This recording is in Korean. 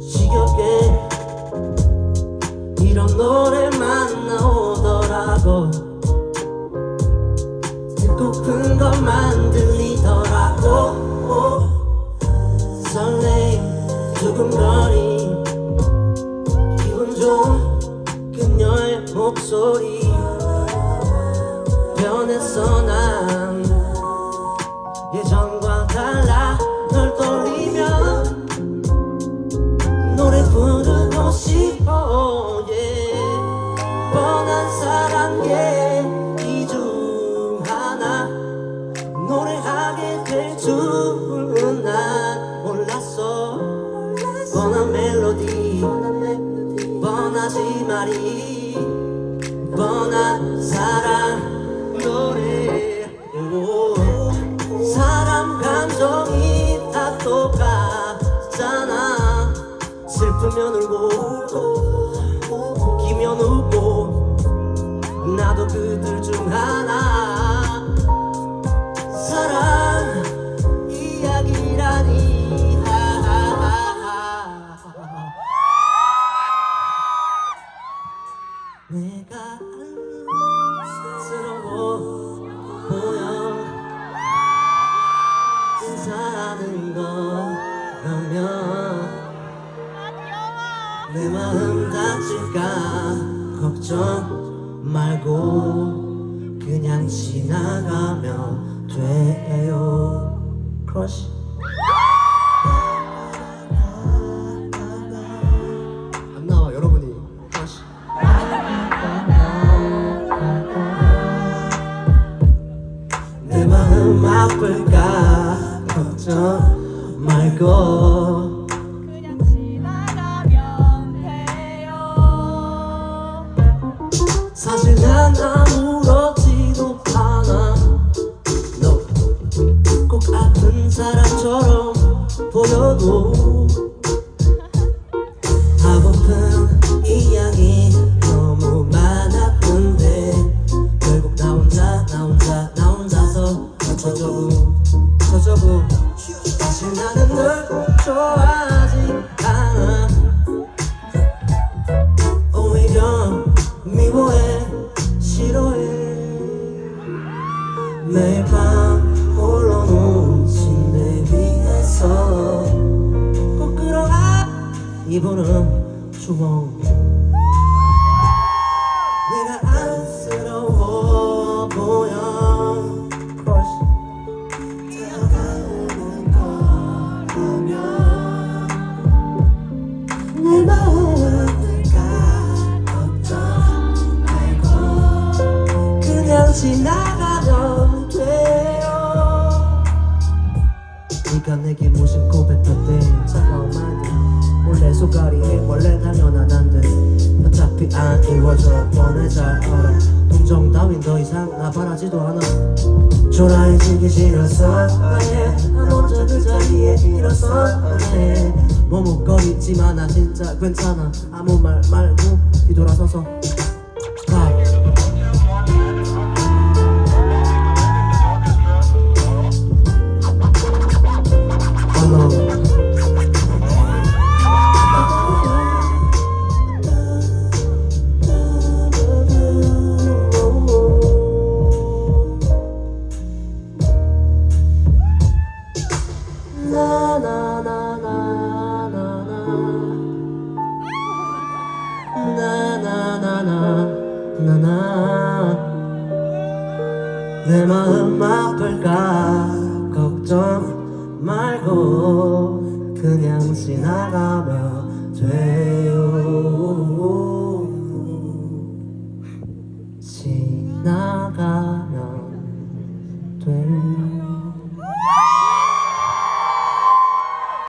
지겹게 이런 노래만 나오더라고. 한 사랑의 이중 하나 노래하게 될 줄은 난 몰랐어. 뻔한 멜로디 뻔하지 말이 뻔한 사랑 노래 오, 사람 감정이 다 똑같잖아. 슬프면 울고 내가 안쓰러워 보여. 사는 거라면 내 마음 다칠까 걱정 말고 그냥 지나가면 돼요. 크러쉬 아플까 걱정 말고 그냥 지나가면 돼요. 사실 난 아무렇지도 않아 너꼭 아픈 사람처럼 보여도 나는 널 좋아하지 않아. 오히려 미워해 싫어해. 매일 밤 홀로 누운 침대 위에서 꼭 끌어가. 이불은 주먹. 내가 안쓰러워 보여 네가 내게 무슨 고백했대 차가운 말들 몰래 속가리해 원래 당연한 안돼. 어차피 안 이루어져 뻔해 잘 알아 동정 따윈 더 이상 나 바라지도 않아. 초라해지기 싫어서 yeah. 난 혼자 그 자리에 일어서 yeah. 머뭇거리지만 나 진짜 괜찮아. 아무 말 말고 뒤돌아서서 나나나나나나 내 마음 아플까 걱정 말고 그냥 지나가면 돼요. 지나가면 돼요.